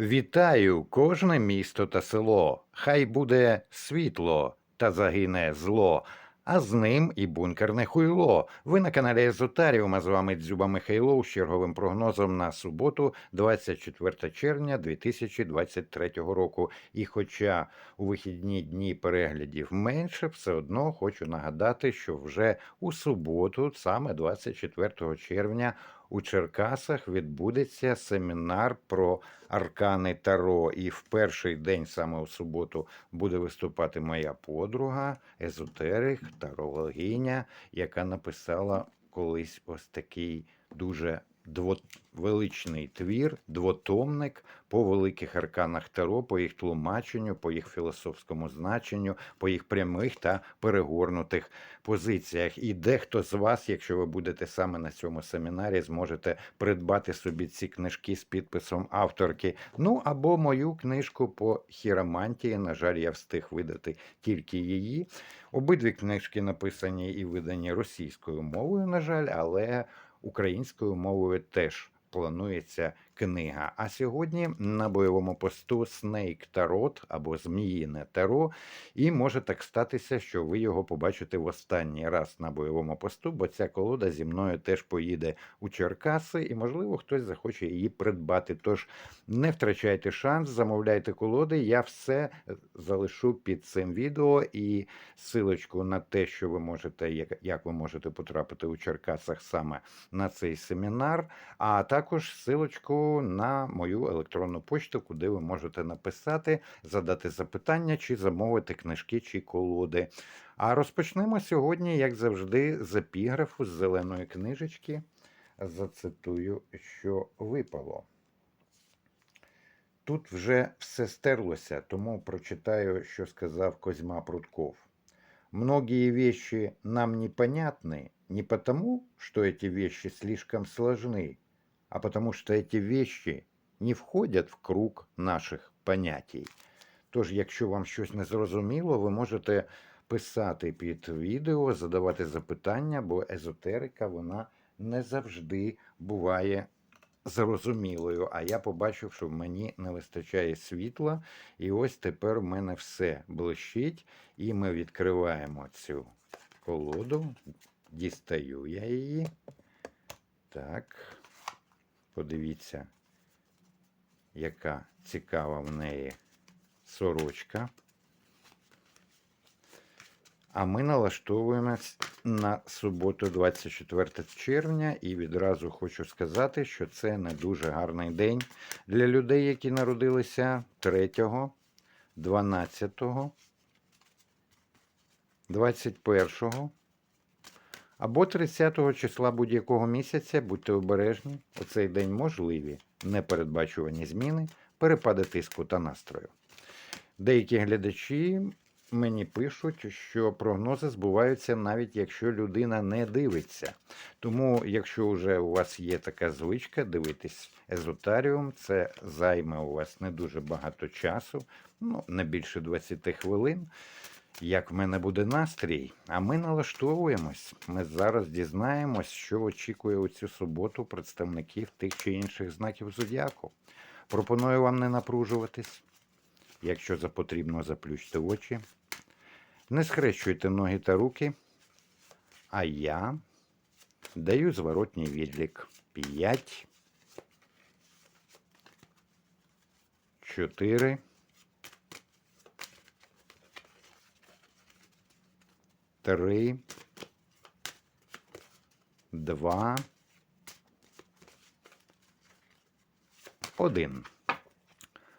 Вітаю кожне місто та село. Хай буде світло та загине зло, а з ним і бункерне хуйло. Ви на каналі Езотаріум, а з вами Дзюба Михайлов з черговим прогнозом на суботу, 24 червня 2023 року. І хоча у вихідні дні переглядів менше, все одно хочу нагадати, що вже у суботу, саме 24 червня, у Черкасах відбудеться семінар про аркани Таро. І в перший день, саме у суботу, буде виступати моя подруга, езотерик, тарологиня, яка написала колись ось такий дуже двовеличний твір, двотомник по великих арканах Таро, по їх тлумаченню, по їх філософському значенню, по їх прямих та перегорнутих позиціях. І дехто з вас, якщо ви будете саме на цьому семінарі, зможете придбати собі ці книжки з підписом авторки. Ну або мою книжку по хіромантії. На жаль, я встиг видати тільки її. Обидві книжки написані і видані російською мовою, на жаль, але українською мовою теж планується книга. А сьогодні на бойовому посту Snake Tarot або Зміїне Таро, і може так статися, що ви його побачите в останній раз на бойовому посту, бо ця колода зі мною теж поїде у Черкаси, і, можливо, хтось захоче її придбати. Тож не втрачайте шанс, замовляйте колоди. Я все залишу під цим відео і силочку на те, що ви можете, як ви можете потрапити у Черкасах саме на цей семінар, а також силочку на мою електронну почту, куди ви можете написати, задати запитання чи замовити книжки чи колоди. А розпочнемо сьогодні, як завжди, з епіграфу з зеленої книжечки. Зацитую, що випало. Тут вже все стерлося, тому прочитаю, що сказав Козьма Прутков. Многие вещи нам непонятны не потому, что эти вещи слишком сложны, а потому что эти вещи не входять в круг наших понятій. Тож, якщо вам щось не зрозуміло, ви можете писати під відео, задавати запитання, бо езотерика вона не завжди буває зрозумілою. А я побачив, що в мені не вистачає світла, і ось тепер в мене все блищить, і ми відкриваємо цю колоду, дістаю я її. Так. Подивіться, яка цікава в неї сорочка. А ми налаштовуємось на суботу, 24 червня, і відразу хочу сказати, що це не дуже гарний день для людей, які народилися 3, 12, 21 або 30 числа будь-якого місяця, будьте обережні, у цей день можливі непередбачувані зміни, перепади тиску та настрою. Деякі глядачі мені пишуть, що прогнози збуваються навіть якщо людина не дивиться. Тому, якщо вже у вас є така звичка, дивитись езотаріум, це займе у вас не дуже багато часу, ну не більше 20 хвилин як в мене буде настрій, а ми налаштовуємось. Ми зараз дізнаємось, що очікує у цю суботу представників тих чи інших знаків зодіаку. Пропоную вам не напружуватись. Якщо за потрібно, заплющте очі. Не схрещуйте ноги та руки. А я даю зворотній відлік. П'ять. Чотири. Три, два, один.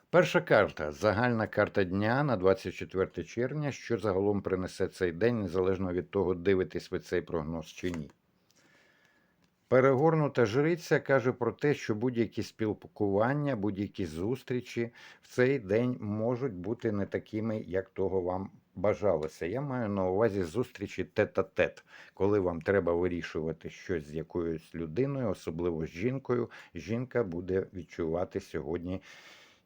Перша карта. Загальна карта дня на 24 червня, що загалом принесе цей день, незалежно від того, дивитесь ви цей прогноз чи ні. Перегорнута жриця каже про те, що будь-які спілкування, будь-які зустрічі в цей день можуть бути не такими, як того вам бажалося. Я маю на увазі зустрічі тет-а-тет, коли вам треба вирішувати щось з якоюсь людиною, особливо з жінкою. Жінка буде відчувати сьогодні.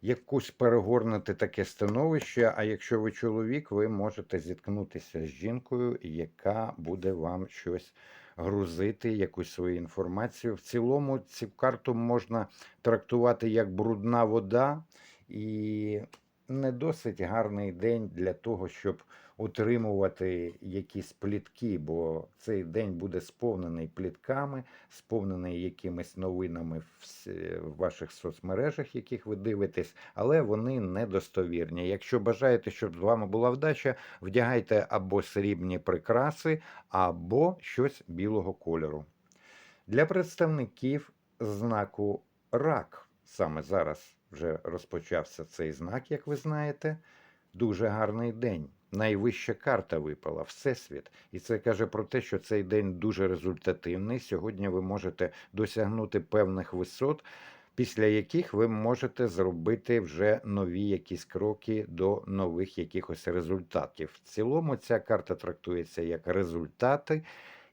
Якусь перегорнути таке становище, а якщо ви чоловік, ви можете зіткнутися з жінкою, яка буде вам щось грузити якусь свою інформацію. В цілому цю карту можна трактувати як брудна вода і не досить гарний день для того, щоб утримувати якісь плітки, бо цей день буде сповнений плітками, сповнений якимись новинами в, в ваших соцмережах, яких ви дивитесь, але вони недостовірні. Якщо бажаєте, щоб з вами була вдача, вдягайте або срібні прикраси, або щось білого кольору. Для представників знаку рак саме зараз вже розпочався цей знак, як ви знаєте. Дуже гарний день. Найвища карта випала Всесвіт. І це каже про те, що цей день дуже результативний. Сьогодні ви можете досягнути певних висот, після яких ви можете зробити вже нові якісь кроки до нових якихось результатів. В цілому ця карта трактується як результати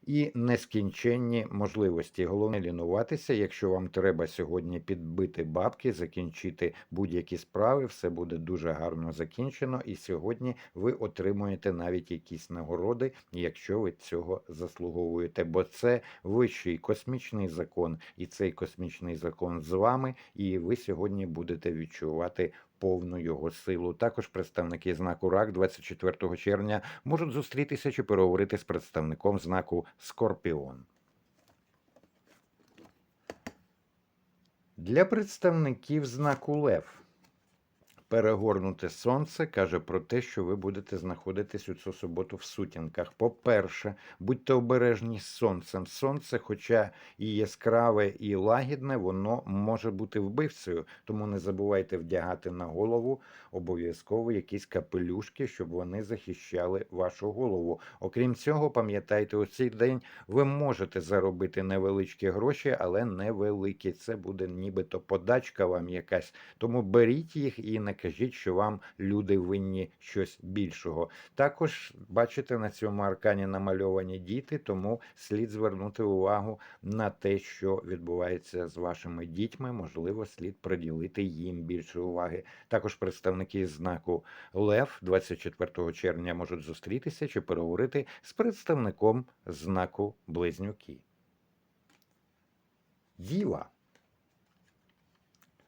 і нескінченні можливості. Головне лінуватися, якщо вам треба сьогодні підбити бабки, закінчити будь-які справи, все буде дуже гарно закінчено, і сьогодні ви отримуєте навіть якісь нагороди, якщо ви цього заслуговуєте. Бо це вищий космічний закон, і цей космічний закон з вами, і ви сьогодні будете відчувати. Повну його силу. Також представники знаку РАК 24 червня можуть зустрітися чи переговорити з представником знаку Скорпіон. Для представників знаку Лев перегорнуте сонце каже про те, що ви будете знаходитись у цю суботу в сутінках. По-перше, будьте обережні з сонцем. Сонце, хоча і яскраве, і лагідне, воно може бути вбивцею. Тому не забувайте вдягати на голову обов'язково якісь капелюшки, щоб вони захищали вашу голову. Окрім цього, пам'ятайте, у цей день ви можете заробити невеличкі гроші, але невеликі. Це буде нібито подачка вам якась. Тому беріть їх і не кажіть, що вам люди винні щось більшого. Також бачите на цьому аркані намальовані діти, тому слід звернути увагу на те, що відбувається з вашими дітьми. Можливо, слід приділити їм більше уваги. Також представники знаку Лев 24 червня можуть зустрітися чи переговорити з представником знаку Близнюки. Діва.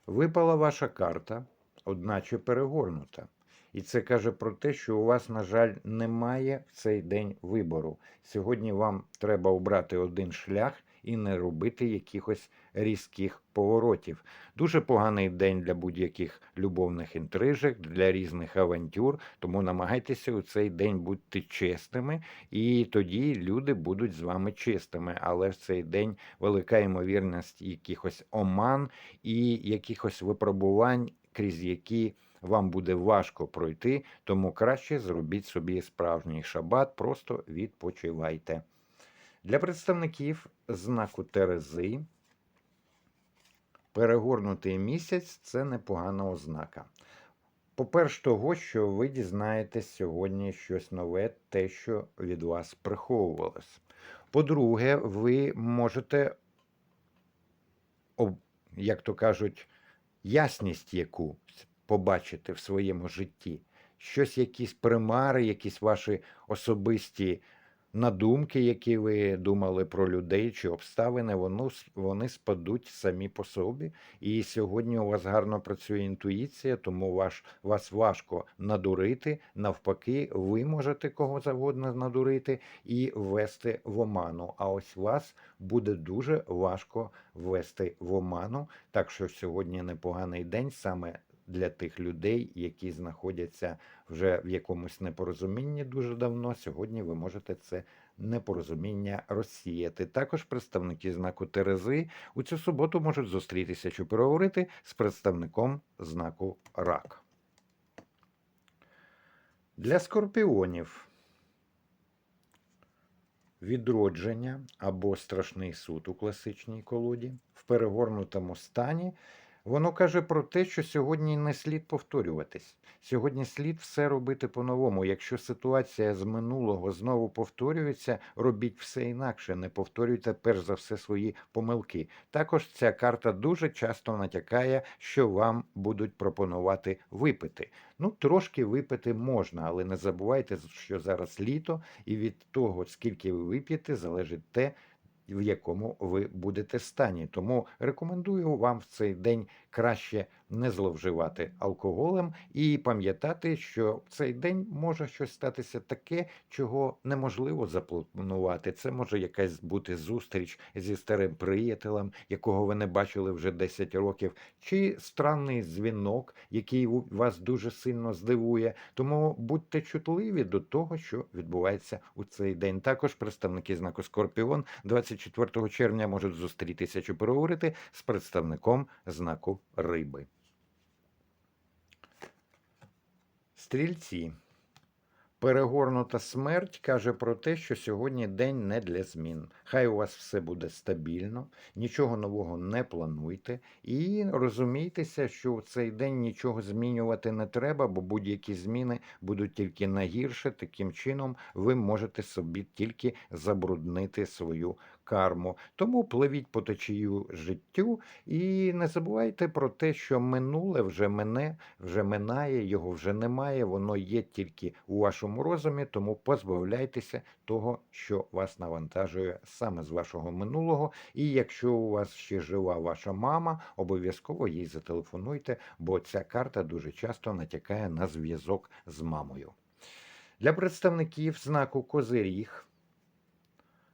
Випала ваша карта, одначе перегорнута. І це каже про те, що у вас, на жаль, немає в цей день вибору. Сьогодні вам треба обрати один шлях і не робити якихось різких поворотів. Дуже поганий день для будь-яких любовних інтрижок, для різних авантюр. Тому намагайтеся у цей день бути чесними, і тоді люди будуть з вами чистими. Але в цей день велика ймовірність якихось оман і якихось випробувань, крізь які вам буде важко пройти, тому краще зробіть собі справжній шабат, просто відпочивайте. Для представників знаку Терези перегорнутий місяць це непогана ознака. По-перше, того, що ви дізнаєтесь сьогодні щось нове, те, що від вас приховувалось. По-друге, ви можете, як то кажуть, ясність яку побачити в своєму житті. Щось, якісь примари, якісь ваші особисті надумки, які ви думали про людей чи обставини, воно, вони спадуть самі по собі. І сьогодні у вас гарно працює інтуїція, тому ваш, вас важко надурити. Навпаки, ви можете кого завгодно надурити і ввести в оману. А ось вас буде дуже важко ввести в оману. Так що сьогодні непоганий день саме для тих людей, які знаходяться вже в якомусь непорозумінні дуже давно. Сьогодні ви можете це непорозуміння розсіяти. Також представники знаку Терези у цю суботу можуть зустрітися чи переговорити з представником знаку Рак. Для скорпіонів відродження або страшний суд у класичній колоді в перегорнутому стані Воно каже про те, що сьогодні не слід повторюватись. Сьогодні слід все робити по-новому. Якщо ситуація з минулого знову повторюється, робіть все інакше. Не повторюйте перш за все свої помилки. Також ця карта дуже часто натякає, що вам будуть пропонувати випити. Ну, трошки випити можна, але не забувайте, що зараз літо, і від того, скільки ви вип'єте, залежить те, в якому ви будете стані. Тому рекомендую вам в цей день краще не зловживати алкоголем і пам'ятати, що в цей день може щось статися таке, чого неможливо запланувати. Це може якась бути зустріч зі старим приятелем, якого ви не бачили вже 10 років, чи странний дзвінок, який вас дуже сильно здивує. Тому будьте чутливі до того, що відбувається у цей день. Також представники знаку Скорпіон 24 червня можуть зустрітися чи переговорити з представником знаку Риби. Стрільці. Перегорнута смерть каже про те, що сьогодні день не для змін. Хай у вас все буде стабільно, нічого нового не плануйте, і розумійтеся, що в цей день нічого змінювати не треба, бо будь-які зміни будуть тільки на гірше. Таким чином ви можете собі тільки забруднити свою карму. Тому пливіть по течію життю і не забувайте про те, що минуле вже мене, вже минає, його вже немає, воно є тільки у вашому розумі, тому позбавляйтеся того, що вас навантажує саме з вашого минулого. І якщо у вас ще жива ваша мама, обов'язково їй зателефонуйте, бо ця карта дуже часто натякає на зв'язок з мамою. Для представників знаку Козиріг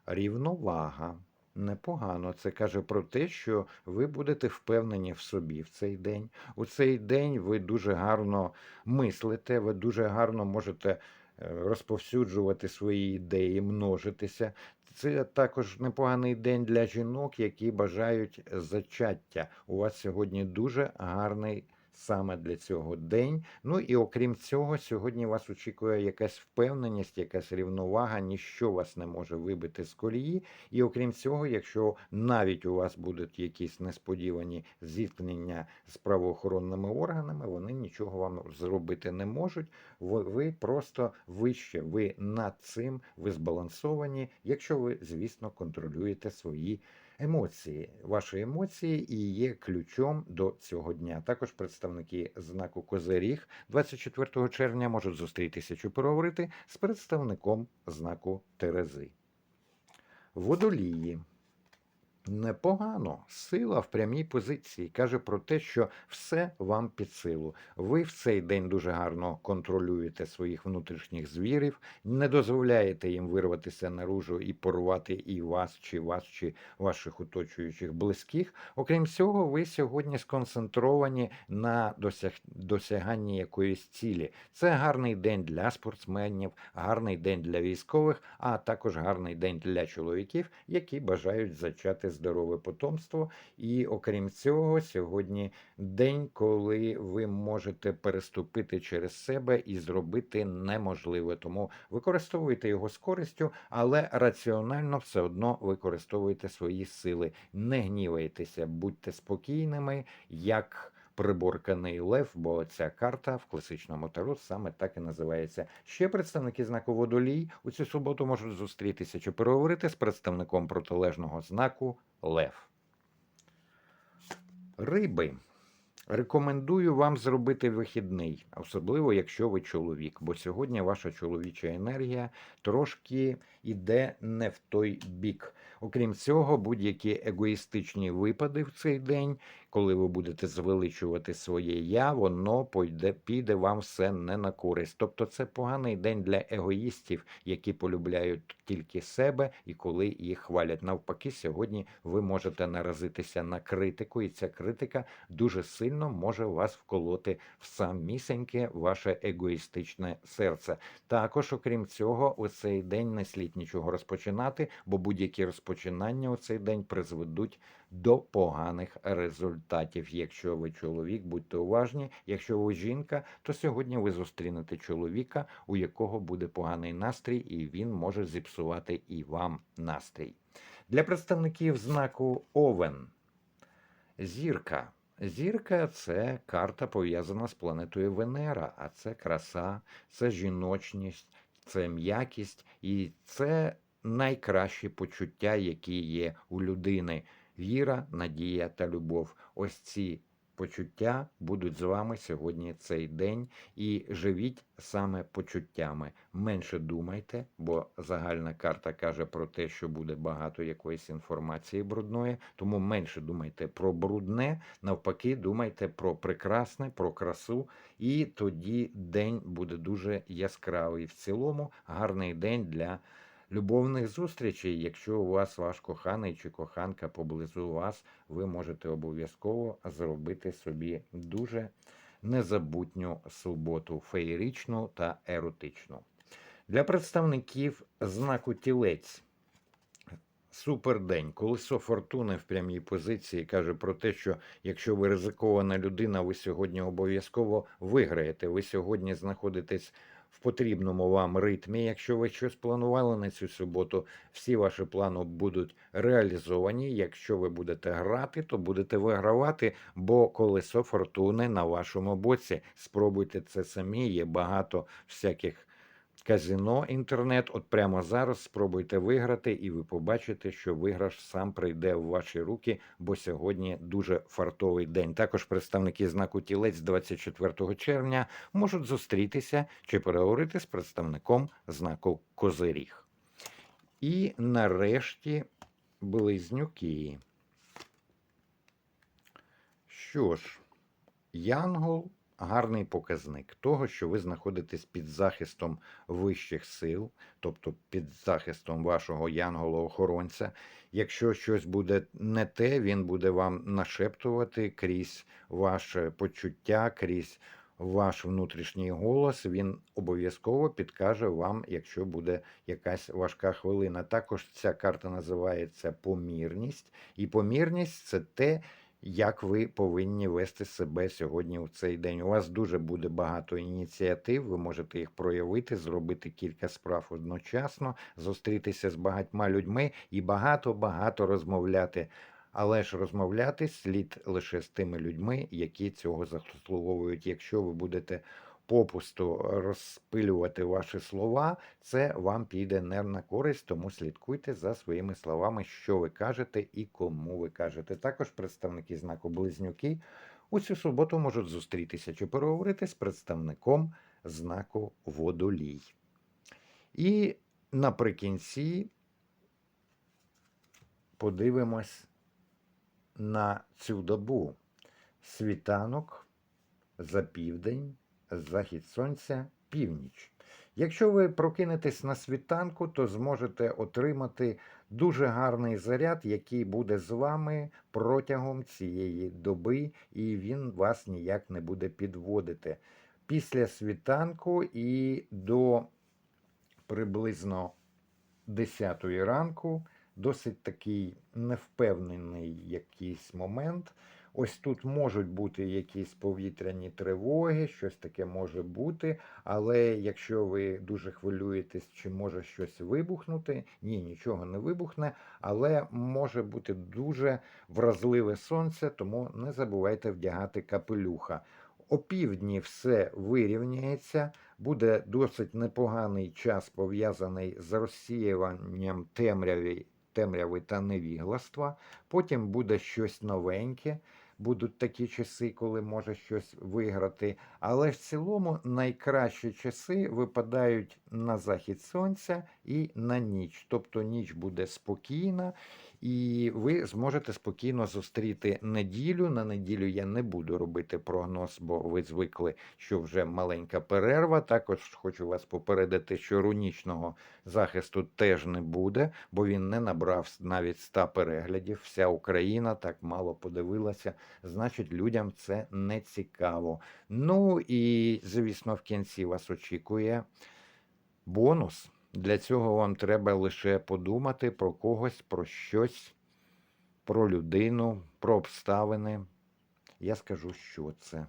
рівновага. Непогано. Це каже про те, що ви будете впевнені в собі в цей день. У цей день ви дуже гарно мислите, ви дуже гарно можете е, розповсюджувати свої ідеї, множитися. Це також непоганий день для жінок, які бажають зачаття. У вас сьогодні дуже гарний саме для цього день. Ну і окрім цього, сьогодні вас очікує якась впевненість, якась рівновага, ніщо вас не може вибити з колії. І окрім цього, якщо навіть у вас будуть якісь несподівані зіткнення з правоохоронними органами, вони нічого вам зробити не можуть. Ви, просто вище, ви над цим, ви збалансовані, якщо ви, звісно, контролюєте свої емоції. Ваші емоції і є ключом до цього дня. Також представники знаку Козиріг 24 червня можуть зустрітися чи проговорити з представником знаку Терези. Водолії. Непогано. Сила в прямій позиції каже про те, що все вам під силу. Ви в цей день дуже гарно контролюєте своїх внутрішніх звірів, не дозволяєте їм вирватися наружу і порвати і вас, чи вас, чи ваших оточуючих близьких. Окрім цього, ви сьогодні сконцентровані на досяг... досяганні якоїсь цілі. Це гарний день для спортсменів, гарний день для військових, а також гарний день для чоловіків, які бажають зачати здорове потомство. І окрім цього, сьогодні день, коли ви можете переступити через себе і зробити неможливе. Тому використовуйте його з користю, але раціонально все одно використовуйте свої сили. Не гнівайтеся, будьте спокійними, як. Приборканий лев, бо ця карта в класичному таро саме так і називається. Ще представники знаку водолій у цю суботу можуть зустрітися чи переговорити з представником протилежного знаку Лев. Риби. Рекомендую вам зробити вихідний, особливо якщо ви чоловік, бо сьогодні ваша чоловіча енергія трошки йде не в той бік. Окрім цього, будь-які егоїстичні випади в цей день, коли ви будете звеличувати своє я, воно пойде, піде вам все не на користь. Тобто це поганий день для егоїстів, які полюбляють тільки себе і коли їх хвалять. Навпаки, сьогодні ви можете наразитися на критику, і ця критика дуже сильно може вас вколоти в самісіньке ваше егоїстичне серце. Також, окрім цього, у цей день не слід нічого розпочинати, бо будь-які розпочинання у цей день призведуть до поганих результатів. Якщо ви чоловік, будьте уважні. Якщо ви жінка, то сьогодні ви зустрінете чоловіка, у якого буде поганий настрій, і він може зіпсувати і вам настрій. Для представників знаку Овен. Зірка. Зірка це карта пов'язана з планетою Венера, а це краса, це жіночність, це м'якість і це найкращі почуття, які є у людини. Віра, надія та любов. Ось ці почуття будуть з вами сьогодні цей день. І живіть саме почуттями. Менше думайте, бо загальна карта каже про те, що буде багато якоїсь інформації брудної. Тому менше думайте про брудне, навпаки, думайте про прекрасне, про красу, і тоді день буде дуже яскравий. В цілому гарний день для любовних зустрічей. Якщо у вас ваш коханий чи коханка поблизу вас, ви можете обов'язково зробити собі дуже незабутню суботу, феєричну та еротичну. Для представників знаку тілець. Супердень. Колесо фортуни в прямій позиції каже про те, що якщо ви ризикована людина, ви сьогодні обов'язково виграєте. Ви сьогодні знаходитесь потрібному вам ритмі. Якщо ви щось планували на цю суботу, всі ваші плани будуть реалізовані. Якщо ви будете грати, то будете вигравати, бо колесо фортуни на вашому боці. Спробуйте це самі. Є багато всяких. Казино, інтернет, от прямо зараз спробуйте виграти, і ви побачите, що виграш сам прийде в ваші руки, бо сьогодні дуже фартовий день. Також представники знаку тілець 24 червня можуть зустрітися чи переговорити з представником знаку Козиріг. І нарешті близнюки. Що ж, Янгол гарний показник того, що ви знаходитесь під захистом вищих сил, тобто під захистом вашого янгола-охоронця. Якщо щось буде не те, він буде вам нашептувати крізь ваше почуття, крізь ваш внутрішній голос. Він обов'язково підкаже вам, якщо буде якась важка хвилина. Також ця карта називається помірність, і помірність це те як ви повинні вести себе сьогодні в цей день. У вас дуже буде багато ініціатив, ви можете їх проявити, зробити кілька справ одночасно, зустрітися з багатьма людьми і багато-багато розмовляти. Але ж розмовляти слід лише з тими людьми, які цього заслуговують. Якщо ви будете попусту розпилювати ваші слова, це вам піде не на користь, тому слідкуйте за своїми словами, що ви кажете і кому ви кажете. Також представники знаку Близнюки у цю суботу можуть зустрітися чи переговорити з представником знаку Водолій. І наприкінці подивимось на цю добу. Світанок за південь захід сонця північ. Якщо ви прокинетесь на світанку, то зможете отримати дуже гарний заряд, який буде з вами протягом цієї доби, і він вас ніяк не буде підводити. Після світанку і до приблизно 10 ранку досить такий невпевнений якийсь момент. Ось тут можуть бути якісь повітряні тривоги, щось таке може бути. Але якщо ви дуже хвилюєтесь, чи може щось вибухнути, ні, нічого не вибухне, але може бути дуже вразливе сонце, тому не забувайте вдягати капелюха. О півдні все вирівняється, буде досить непоганий час пов'язаний з розсіюванням темряви, темряви та невігластва. Потім буде щось новеньке будуть такі часи, коли може щось виграти. Але в цілому найкращі часи випадають на захід сонця і на ніч. Тобто ніч буде спокійна, і ви зможете спокійно зустріти неділю. На неділю я не буду робити прогноз, бо ви звикли, що вже маленька перерва. Також хочу вас попередити, що рунічного захисту теж не буде, бо він не набрав навіть 100 переглядів. Вся Україна так мало подивилася. Значить, людям це не цікаво. Ну і звісно, в кінці вас очікує бонус. Для цього вам треба лише подумати про когось, про щось, про людину, про обставини. Я скажу, що це.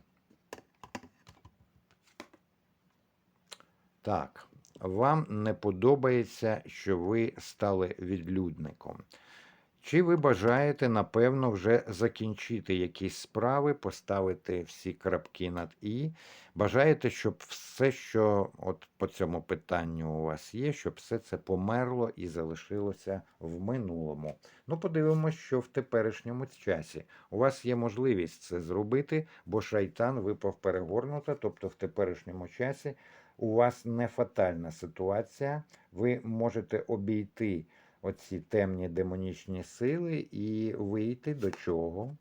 Так, вам не подобається, що ви стали відлюдником. Чи ви бажаєте, напевно, вже закінчити якісь справи, поставити всі крапки над і? Бажаєте, щоб все, що от по цьому питанню у вас є, щоб все це померло і залишилося в минулому. Ну, подивимося, що в теперішньому часі. У вас є можливість це зробити, бо шайтан випав перегорнуто, тобто в теперішньому часі у вас не фатальна ситуація. Ви можете обійти оці темні демонічні сили і вийти до чого?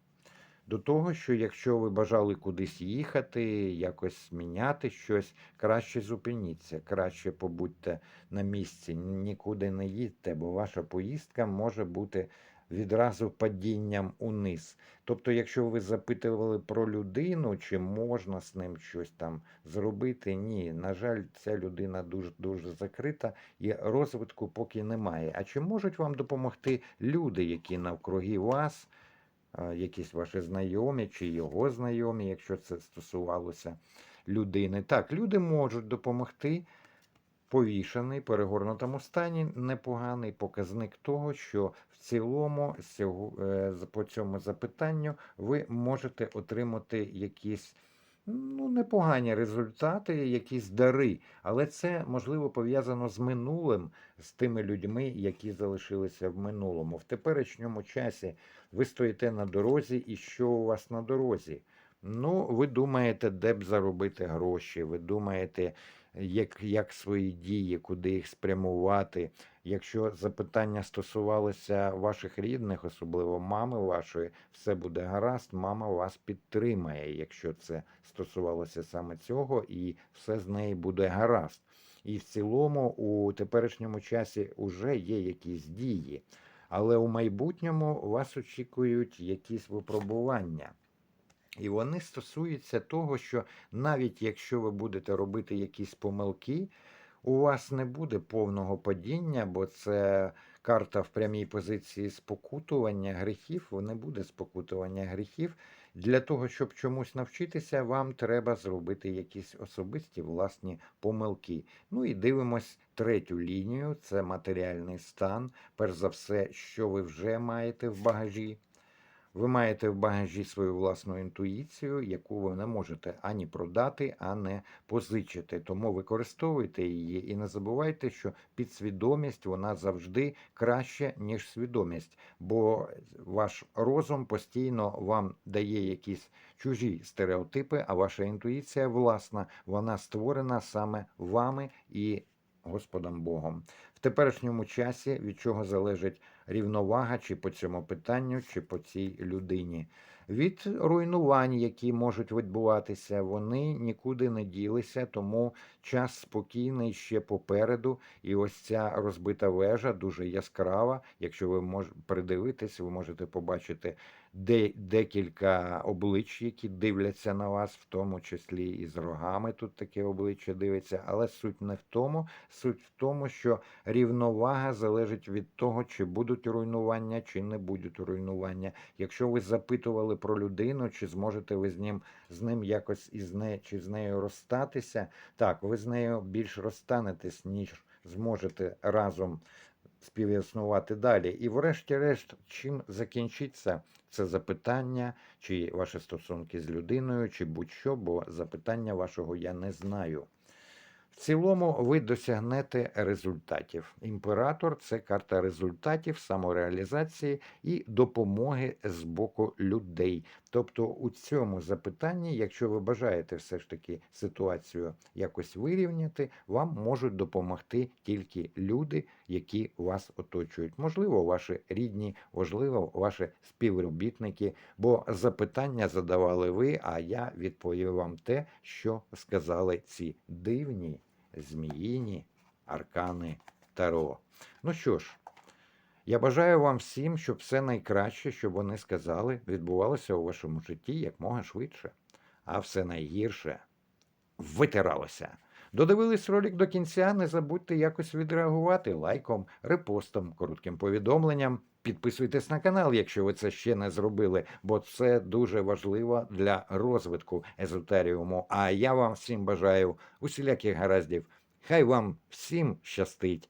До того, що якщо ви бажали кудись їхати, якось міняти щось, краще зупиніться, краще побудьте на місці, нікуди не їдьте, бо ваша поїздка може бути відразу падінням униз. Тобто, якщо ви запитували про людину, чи можна з ним щось там зробити, ні, на жаль, ця людина дуже дуже закрита і розвитку поки немає. А чи можуть вам допомогти люди, які навкруги вас? якісь ваші знайомі чи його знайомі, якщо це стосувалося людини. Так, люди можуть допомогти. Повішений, перегорнутому стані непоганий показник того, що в цілому е, по цьому запитанню ви можете отримати якісь ну, непогані результати, якісь дари. Але це можливо пов'язано з минулим, з тими людьми, які залишилися в минулому. В теперішньому часі ви стоїте на дорозі, і що у вас на дорозі? Ну, ви думаєте, де б заробити гроші, ви думаєте, як, як свої дії, куди їх спрямувати. Якщо запитання стосувалося ваших рідних, особливо мами вашої, все буде гаразд, мама вас підтримає, якщо це стосувалося саме цього, і все з неї буде гаразд. І в цілому у теперішньому часі вже є якісь дії, але у майбутньому вас очікують якісь випробування. І вони стосуються того, що навіть якщо ви будете робити якісь помилки, у вас не буде повного падіння, бо це карта в прямій позиції спокутування гріхів, не буде спокутування гріхів. Для того, щоб чомусь навчитися, вам треба зробити якісь особисті власні помилки. Ну і дивимось третю лінію: це матеріальний стан. Перш за все, що ви вже маєте в багажі. Ви маєте в багажі свою власну інтуїцію, яку ви не можете ані продати, ані позичити. Тому використовуйте її і не забувайте, що підсвідомість вона завжди краще, ніж свідомість, бо ваш розум постійно вам дає якісь чужі стереотипи, а ваша інтуїція власна, вона створена саме вами і Господом Богом. В теперішньому часі від чого залежить рівновага чи по цьому питанню, чи по цій людині. Від руйнувань, які можуть відбуватися, вони нікуди не ділися, тому час спокійний ще попереду. І ось ця розбита вежа дуже яскрава. Якщо ви мож... придивитесь, ви можете побачити. Декілька облич, які дивляться на вас, в тому числі і з рогами тут таке обличчя дивиться. Але суть не в тому, суть в тому, що рівновага залежить від того, чи будуть руйнування, чи не будуть руйнування. Якщо ви запитували про людину, чи зможете ви з ним з ним якось із не чи з нею розстатися, так ви з нею більш розстанетесь, ніж зможете разом співіснувати далі. І, врешті-решт, чим закінчиться це запитання, чи ваші стосунки з людиною, чи будь-що, бо запитання вашого я не знаю. В цілому ви досягнете результатів. Імператор це карта результатів, самореалізації і допомоги з боку людей. Тобто, у цьому запитанні, якщо ви бажаєте все ж таки ситуацію якось вирівняти, вам можуть допомогти тільки люди, які вас оточують. Можливо, ваші рідні, можливо, ваші співробітники, бо запитання задавали ви, а я відповів вам те, що сказали ці дивні зміїні аркани Таро. Ну що ж, я бажаю вам всім, щоб все найкраще, що вони сказали, відбувалося у вашому житті якмога швидше, а все найгірше витиралося. Додивились ролик до кінця, не забудьте якось відреагувати лайком, репостом, коротким повідомленням. Підписуйтесь на канал, якщо ви це ще не зробили, бо це дуже важливо для розвитку езотеріуму. А я вам всім бажаю усіляких гараздів. Хай вам всім щастить.